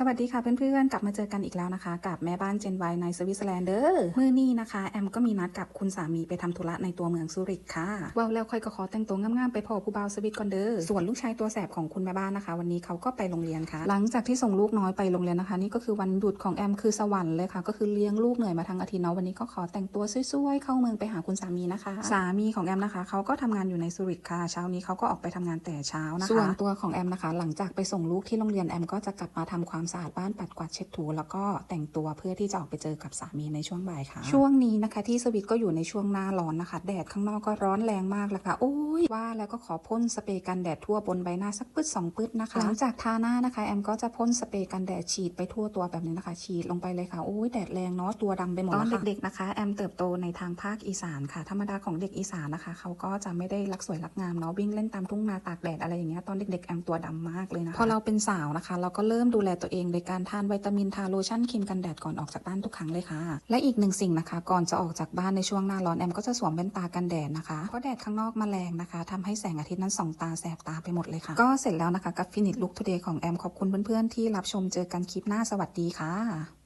สวัสดีค่ะเพื่อนๆ กลับมาเจอกันอีกแล้วนะคะ กับแม่บ้านเจนไวในสวิตเซอร์แลนด์เด้อมื่อนี้นะคะ แอมก็มีนัดกับคุณสามีไปทำธุระในตัวเมืองซูริกค่ะว้าวแล้วค่อยก็ขอแต่งตัวงามๆไปพอผู้บ่าวสวิตก่อนเด้อส่วนลูกชายตัวแสบของคุณแม่บ้านนะคะ วันนี้เขาก็ไปโรงเรียนค่ะ หลังจากที่ส่งลูกน้อยไปโรงเรียนนะคะ นี่ก็คือวันหยุดของแอมคือสวรรค์เลยค่ะ ก็คือเลี้ยงลูกเหนื่อยมาทั้งอาทิตย์เนาะวันนี้ก็ขอแต่งตัวสวยๆเข้าเมืองไปหาคุณสามีนะคะ สามีของแอมนะคะเขาก็ทำงานอยู่ในซูริกค่ะเช้านี้เขาก็ออกไปทำงานแต่เช้านะคะส่วนตัวของแอมนะคะ หลังจากไปส่งลูกที่โรงเรียนแอมก็จะกลับมาทำความสะอาดบ้านปัดกวาดเช็ดถูแล้วก็แต่งตัวเพื่อที่จะออกไปเจอกับสามีในช่วงบ่ายค่ะ ช่วงนี้นะคะที่สวิตก็อยู่ในช่วงหน้าร้อนนะคะ แดดข้างนอกก็ร้อนแรงมากแล้วค่ะ โอ้ยว่าแล้วก็ขอพ่นสเปรย์กันแดดทั่วบนใบหน้าสักปึ๊ดสองปึ๊ดนะคะ หลังจากทาหน้านะคะแอมก็จะพ่นสเปรย์กันแดดฉีดไปทั่วตัวแบบนี้นะคะ ฉีดลงไปเลยค่ะ โอ้ยแดดแรงเนาะตัวดำไปหมดตอนเด็กๆนะคะแอมเติบโตในทางภาคอีสานค่ะ ธรรมดาของเด็กอีสานนะคะ เขาก็จะไม่ได้รักสวยรักงามเนาะวิ่งเล่นตามทุ่งนาตากแดดอะไรอย่างเงี้ยตอนเด็กๆแอมตัวดำมากเลยนะคะพอเราเป็นสาวนะคะ เราก็เริ่มดูแลตัวเองโดยการทานวิตามินทาโลชั่นครีมกันแดดก่อนออกจากบ้านทุกครั้งเลยค่ะ และอีกหนึ่งสิ่งนะคะ ก่อนจะออกจากบ้านในช่วงหน้าร้อนแอมก็จะสวมแว่นตากันแดดนะคะเพราะแดดข้างนอกมาแรงนะคะทำให้แสงอาทิตย์นั้นส่องตาแสบตาไปหมดเลยค่ะ ก็เสร็จแล้วนะคะกับฟินิชลุคทูเดย์ของแอมขอบคุณเพื่อนๆที่รับชมเจอกันคลิปหน้าสวัสดีค่ะ